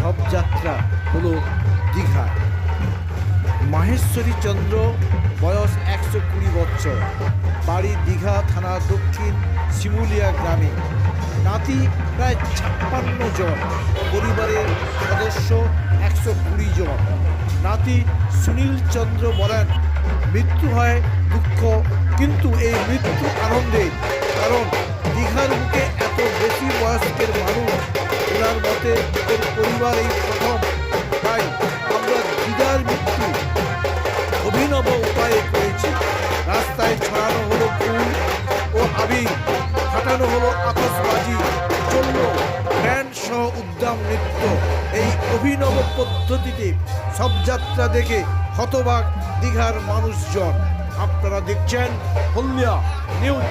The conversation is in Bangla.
শবযাত্রা হলো দীঘায়। মাহেশ্বরী চন্দ্র বয়স একশো কুড়ি বছর। বাড়ি দীঘা থানা দক্ষিণ শিমুলিয়া গ্রামে। নাতি প্রায় ছাপ্পান্ন জন। পরিবারের সদস্য একশো কুড়ি জন। নাতি সুনীল চন্দ্র বলেন, মৃত্যু হয় দুঃখ, কিন্তু এই মৃত্যু আনন্দে, কারণ মতে ওর পরিবার প্রথম। তাই আমরা দিদার মৃত্যু অভিনব উপায়ে করেছি। রাস্তায় ছড়ানো হলো ফুল ও আবির, ফাটানো হলো আতশবাজি, চলল ব্যান্ড সহ উদ্যাম নৃত্য। এই অভিনব পদ্ধতিতে সব যাত্রা দেখে হতবাক দীঘার মানুষজন। আপনারা দেখছেন Haldia news.